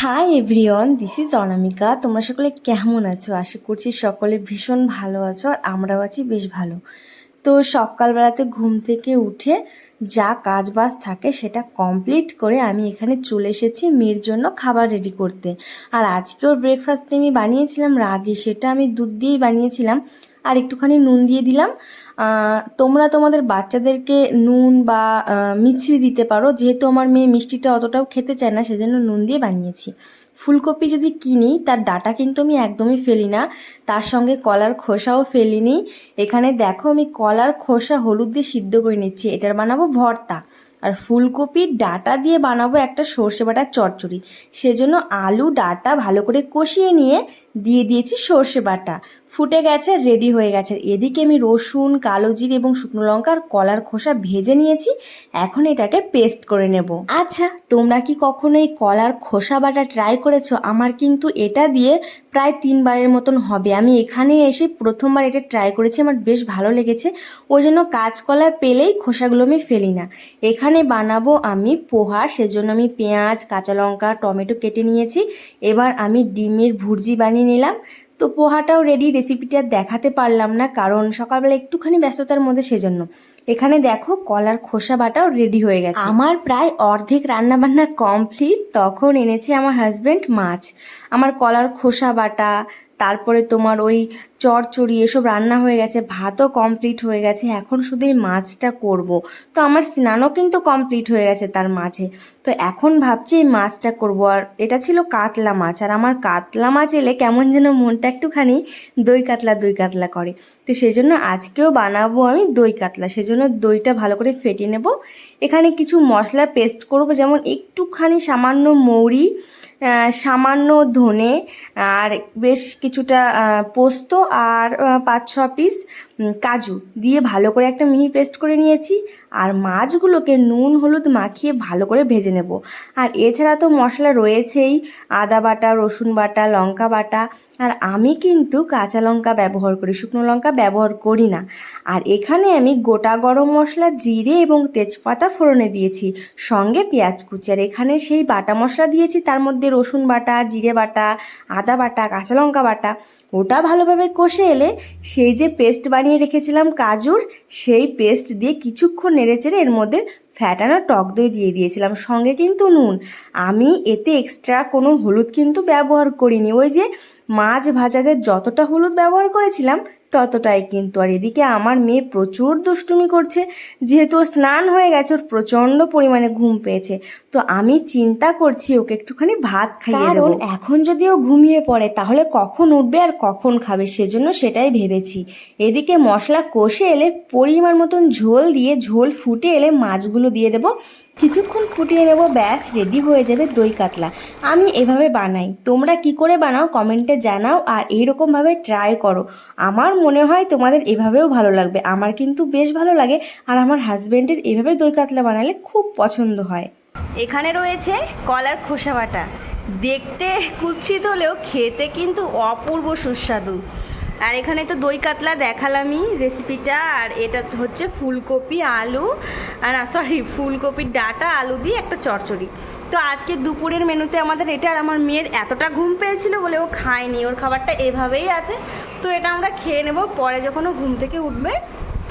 Hi everyone this is Anamika তোমরা সকলে কেমন আছো? আশা করছি সকলে ভীষণ ভালো আছো আর আমরাও আছি বেশ ভালো। তো সকালবেলাতে ঘুম থেকে উঠে যা কাজ বাজ থাকে সেটা কমপ্লিট করে আমি এখানে চলে এসেছি মেয়ের জন্য খাবার রেডি করতে। আর আজকেও ব্রেকফাস্টে আমি বানিয়েছিলাম রাগি, সেটা আমি দুধ দিয়েই বানিয়েছিলাম। আর একটুখানি নুন দিয়ে দিলাম। তোমরা তোমাদের বাচ্চাদেরকে নুন বা মিছরি দিতে পারো, যেহেতু আমার মেয়ে মিষ্টিটা অতটাও খেতে চায় না, সেজন্য নুন দিয়ে বানিয়েছি। ফুলকপি যদি কিনি, তার ডাটা কিন্তু আমি একদমই ফেলি না। তার সঙ্গে কলার খোসাও ফেলিনি। এখানে দেখো আমি কলার খোসা হলুদ দিয়ে সিদ্ধ করে নিচ্ছি। এটার বানাবো ভর্তা। আর ফুলকপির ডাটা দিয়ে বানাবো একটা সর্ষে বাটার চচ্চড়ি। সেজন্য আলু, ডাটা ভালো করে কষিয়ে নিয়ে দিয়ে দিয়েছি সর্ষে বাটা। ফুটে গেছে রেডি হয়ে গেছে। এদিকে আমি রসুন, কালো জিরে এবং শুকনো লঙ্কা আর কলার খোসা ভেজে নিয়েছি। এখন এটাকে পেস্ট করে নেব। আচ্ছা তোমরা কি কখনো এই কলার খোসা বাটা ট্রাই করেছ, আমার কিন্তু এটা দিয়ে প্রায় তিনবারের মতন হবে। আমি এখানে এসে প্রথমবার এটা ট্রাই করেছি, আমার বেশ ভালো লেগেছে। ওই জন্য কাঁচকলা পেলেই খোসাগুলো আমি ফেলি না। এখানে বানাবো আমি পোহা, সেজন্য আমি পেঁয়াজ, কাঁচা লঙ্কা, টমেটো কেটে নিয়েছি। এবার আমি ডিমের ভুর্জি বানিয়ে নিলাম। তো পোহাটাও রেডি রেসিপিটা দেখাতে পারলাম না, কারণ সকালবেলা একটুখানি ব্যস্ততার মধ্যে সেজন্য। এখানে দেখো কলার খোসা বাটাও রেডি হয়ে গেছে। আমার প্রায় অর্ধেক রান্না বান্না কমপ্লিট তখন এনেছে আমার হাজবেন্ড মাছ। আমার কলার খোসা বাটা তারপরে তোমার ওই চড়চড়ি এসব রান্না হয়ে গেছে, ভাতও কমপ্লিট হয়ে গেছে, এখন শুধু এই মাছটা করব। তো আমার স্নানও কিন্তু কমপ্লিট হয়ে গেছে তার মাঝে। তো এখন ভাবছি এই মাছটা করব, আর এটা ছিল কাতলা মাছ, আর আমার কাতলা মাছ এলে কেমন যেন মনটা একটুখানি দই কাতলা দই কাতলা করে। তো সেই জন্য আজকেও বানাবো আমি দই কাতলা সেজন্য দইটা ভালো করে ফেটে নেব। এখানে কিছু মশলা পেস্ট করব, যেমন একটুখানি সামান্য মৌরি সামান্য ধনে আর বেশ কিছুটা পোস্ত আর পাঁচ ছ পিস কাজু দিয়ে ভালো করে একটা মিহি পেস্ট করে নিয়েছি। আর মাছগুলোকে নুন, হলুদ মাখিয়ে ভালো করে ভেজে নেব। আর এছাড়া তো মশলা রয়েছেই, আদা বাটা, রসুন বাটা, লঙ্কা বাটা। আর আমি কিন্তু কাঁচা লঙ্কা ব্যবহার করি, শুকনো লঙ্কা ব্যবহার করি না। আর এখানে আমি গোটা গরম মশলা, জিরে এবং তেজপাতা ফোড়নে দিয়েছি, সঙ্গে পেঁয়াজ কুচি। আর এখানে সেই বাটা মশলা দিয়েছি, তার মধ্যে রসুন বাটা, জিরে বাটা, আদা বাটা, কাঁচা লঙ্কা বাটা। ওটা ভালোভাবে কষে এলে সেই যে পেস্ট বানিয়ে রেখেছিলাম কাজুর। সেই পেস্ট দিয়ে কিছুক্ষণ নেড়ে চেড়ে এর মধ্যে ফ্যাটানো টক দই দিয়ে দিয়েছিলাম। সঙ্গে কিন্তু নুন। আমি এতে এক্সট্রা কোনো হলুদ কিন্তু ব্যবহার করিনি। ওই যে মাছ ভাজাতে যতটা হলুদ ব্যবহার করেছিলাম ততটাই কিন্তু। আর এদিকে আমার মেয়ে প্রচুর দুষ্টুমি করছে, যেহেতু ওর স্নান হয়ে গেছে, ওর প্রচণ্ড পরিমাণে ঘুম পেয়েছে। তো আমি চিন্তা করছি, ওকে একটুখানি ভাত খাইয়ে দেবো। এখন যদি ও ঘুমিয়ে পড়ে, তাহলে কখন উঠবে আর কখন খাবে, সেজন্য সেটাই ভেবেছি। এদিকে মশলা কষে এলে পরিমাণ মতন ঝোল দিয়ে, ঝোল ফুটে এলে মাছগুলো দিয়ে দেবো। কিছুক্ষণ ফুটিয়ে নেব, ব্যাস রেডি হয়ে যাবে দই কাতলা। আমি এভাবে বানাই। তোমরা কি করে বানাও কমেন্টে জানাও আর এইরকমভাবে ট্রাই করো। আমার মনে হয় তোমাদের এভাবেও ভালো লাগবে। আমার কিন্তু বেশ ভালো লাগে আর আমার হাজব্যান্ডের এভাবে দই কাতলা বানালে খুব পছন্দ হয়। এখানে রয়েছে কলার খোসা বাটা। দেখতে কুৎসিত হলেও খেতে কিন্তু অপূর্ব সুস্বাদু। আর এখানে তো দই কাতলা দেখালামই রেসিপিটা আর এটা হচ্ছে ফুলকপি আলু, আর সরি ফুলকপির ডাটা, আলু দিয়ে একটা চচ্চড়ি। তো আজকে দুপুরের মেনুতে আমাদের এটা, আর আমার মেয়ের এতটা ঘুম পেয়েছিল বলে ও খায়নি, ওর খাবারটা এভাবেই আছে। তো এটা আমরা খেয়ে নেব, পরে যখন ও ঘুম থেকে উঠবে,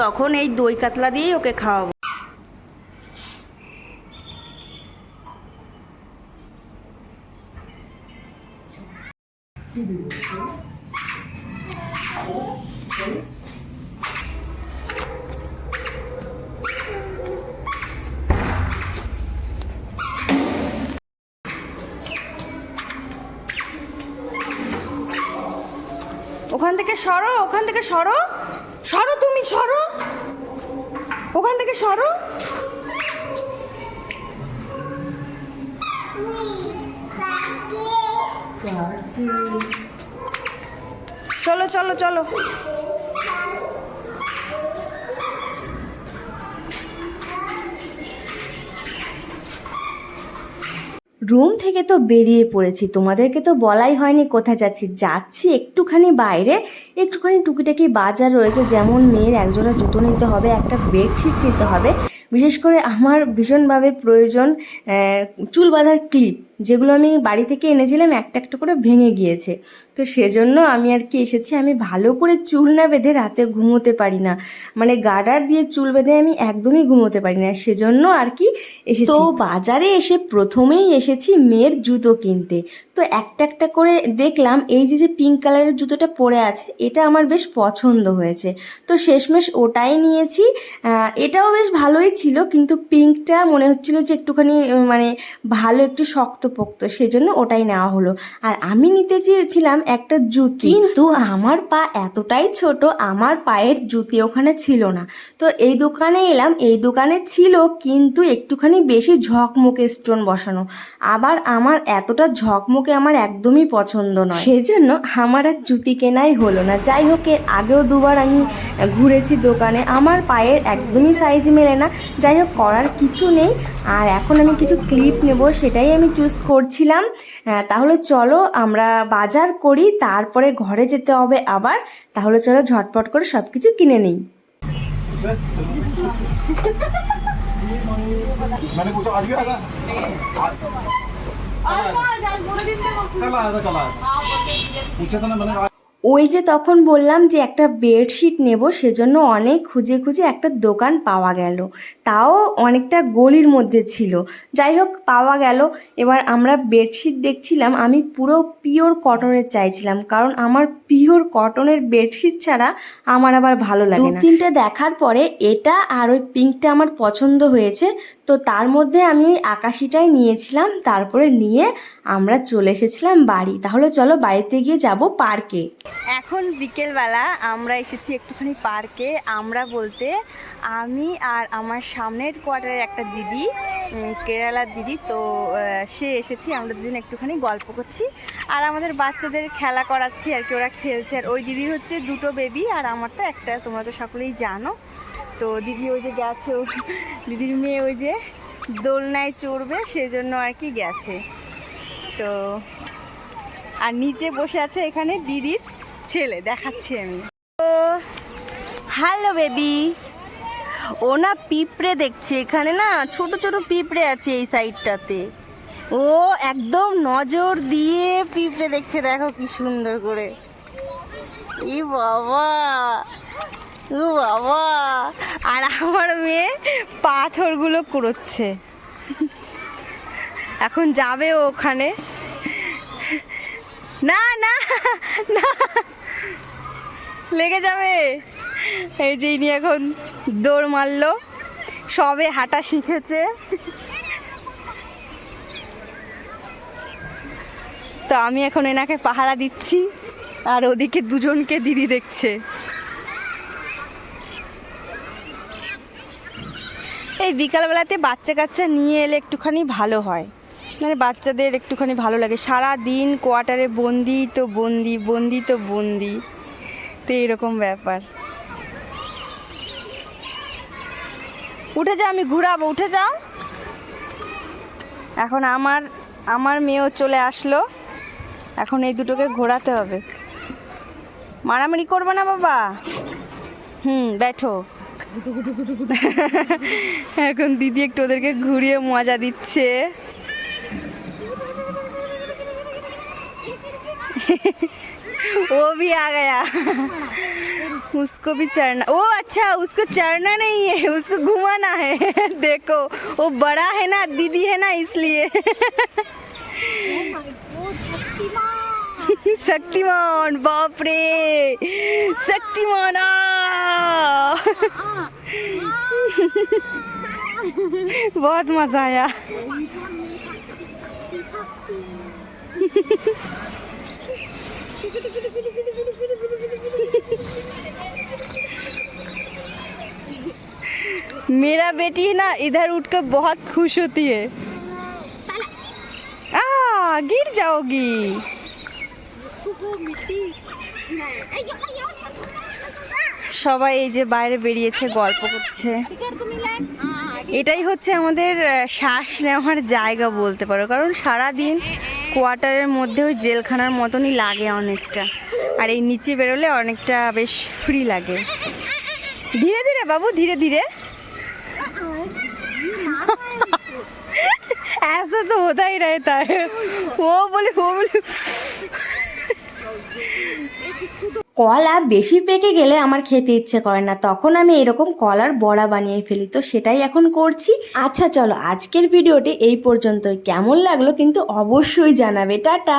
তখন এই দই কাতলা দিয়েই ওকে খাওয়াবো। ওখান থেকে সরো ওখান থেকে সরো। সরো তুমি সরো। ওখান থেকে সরো। চলো চলো চলো। রুম থেকে তো বেরিয়ে পড়েছি। তোমাদেরকে তো বলাই হয়নি কোথায় যাচ্ছি। যাচ্ছি একটুখানি বাইরে। একটুখানি টুকিটাকি বাজার রয়েছে। যেমন মেয়ের একজোড়া জুতো নিতে হবে, একটা বেডশিট নিতে হবে। বিশেষ করে আমার ভীষণভাবে প্রয়োজন চুল বাঁধার ক্লিপ। যেগুলো আমি বাড়ি থেকে এনেছিলাম, একটা একটা করে ভেঙে গিয়েছে। তো সেজন্য আমি আর কি এসেছি, আমি ভালো করে চুল না বেঁধে রাতে ঘুমোতে পারি না। মানে গার্ডার দিয়ে চুল বেঁধে আমি একদমই ঘুমোতে পারি না, সেজন্য আর কি এসেছি। তো বাজারে এসে প্রথমেই এসেছি মেয়ের জুতো কিনতে। তো একটা একটা করে দেখলাম, এই যে যে পিঙ্ক কালারের জুতোটা পরে আছে, এটা আমার বেশ পছন্দ হয়েছে। তো শেষমেশ ওটাই নিয়েছি। এটাও বেশ ভালোই ছিল, কিন্তু পিঙ্কটা মনে হচ্ছিল যে একটুখানি মানে ভালো, একটু শক্তপোক্ত, সেজন্য ওটাই নেওয়া হলো। আর আমি নিতে চেয়েছিলাম একটা জুতি। কিন্তু আমার পা এতটাই ছোট, আমার পায়ের জুতি ওখানে ছিল না। তো এই দোকানে এলাম, এই দোকানে ছিল কিন্তু একটুখানি বেশি ঝকমকে স্টোন বসানো। আবার আমার এতটা ঝকমকে আমার একদমই পছন্দ নয়। সেজন্য আমার আর জুতি কেনাই হলো না। যাই হোক, এর আগেও দুবার আমি ঘুরেছি দোকানে। আমার পায়ের একদমই সাইজ মেলে না। যাই হোক, করার কিছু নেই। আর এখন আমি কিছু ক্লিপ নেব, সেটাই আমি চুজ করছিলাম। তাহলে চলো, আমরা বাজার করি। তারপরে ঘরে যেতে হবে আবার তাহলে চলো ঝটপট করে সব কিছু কিনে নিই। मैंने ওই যে তখন বললাম যে একটা বেডশিট নেব, সেজন্য অনেক খুঁজে খুঁজে একটা দোকান পাওয়া গেল। তাও অনেকটা গলির মধ্যে ছিল। যাই হোক, পাওয়া গেল। এবার আমরা বেডশিট দেখছিলাম, আমি পুরো পিওর কটনের চাইছিলাম, কারণ আমার পিওর কটনের বেডশিট ছাড়া আমার আবার ভালো লাগে তিনটে দেখার পরে এটা আর ওই পিঙ্কটা আমার পছন্দ হয়েছে। তো তার মধ্যে আমি ওই আকাশিটাই নিয়েছিলাম, তারপরে নিয়ে আমরা চলে এসেছিলাম বাড়ি। তাহলে চলো বাড়িতে গিয়ে যাব পার্কে। এখন বিকেলবেলা আমরা এসেছি একটুখানি পার্কে। আমরা বলতে আমি আর আমার সামনের কোয়ার্টারের একটা দিদি কেরালার দিদি, তো সে এসেছি। আমরা দুজন একটুখানি গল্প করছি। আর আমাদের বাচ্চাদের খেলা করাচ্ছি আর কি, ওরা খেলছে। আর ওই দিদির হচ্ছে দুটো বেবি আর আমার তো একটা, তোমরা তো সকলেই জানো। তো দিদি ওই যে গেছে দিদির মেয়ে ওই যে দোলনায় চড়বে, সেজন্য আর কি গেছে। তো আর নিচে বসে আছে এখানে দিদির ছেলে, দেখাচ্ছি আমি। তো, হ্যালো বেবি। ও না পিঁপড়ে দেখছে এখানে না, ছোট ছোট পিঁপড়ে আছে এই সাইডটাতে। ও একদম নজর দিয়ে পিঁপড়ে দেখছে, দেখো কি সুন্দর করে। ই বাবা! বাবা। আর আমার মেয়ে পাথরগুলো কুড়োচ্ছে। এখন যাবে ওখানে। না না না। লেগে যাবে। এই যে ইনি এখন দৌড় মারলো। সবে হাঁটা শিখেছে। তো আমি এখন এনাকে পাহারা দিচ্ছি। আর ওদিকে দুজনকে দিদি দেখছে। এই বিকালবেলাতে বাচ্চা কাচ্চা নিয়ে এলে একটুখানি ভালো হয়। মানে বাচ্চাদের একটুখানি ভালো লাগে। সারা দিন কোয়ার্টারে বন্দি তো বন্দি বন্দি তো বন্দি। তো এরকম ব্যাপার। উঠে যাও, আমি ঘুরাবো। উঠে যাও। এখন আমার আমার মেয়েও চলে আসলো। এখন এই দুটোকে ঘোরাতে হবে। মারামারি করবে না বাবা? হুম, ব্যাঠো। এখন দিদি একটু ওদেরকে ঘুরিয়ে মজা দিচ্ছে वो भी आ गया उसको भी चढ़ना ओ अच्छा उसको चढ़ना नहीं है उसको घुमाना है देखो वो बड़ा है ना दीदी है ना इसलिए शक्तिमान बाप रे शक्तिमान आ! बहुत मजा आया मेरा बेटी है ना इधर उठकर बहुत खुश होती है आ गिर जाओगी সবাই এই যে বাইরে বেরিয়েছে গল্প করছে এটাই হচ্ছে আমাদের আহ, শ্বাস নেওয়ার জায়গা বলতে পারো কারণ সারা দিন কোয়ার্টারের মধ্যে ওই জেলখানার মতনই লাগে অনেকটা আর এই নিচে বেরোলে অনেকটা বেশ ফ্রি লাগে ধীরে ধীরে বাবু ধীরে ধীরে ऐसा तो होता ही रहता है वो बोले वो बोले কলা বেশি পেকে গেলে আমার খেতে ইচ্ছে করে না। তখন আমি এরকম কলার বড়া বানিয়ে ফেলি। তো সেটাই এখন করছি। আচ্ছা চলো আজকের ভিডিওটি এই পর্যন্তই। কেমন লাগল কিন্তু অবশ্যই জানাবে। টাটা!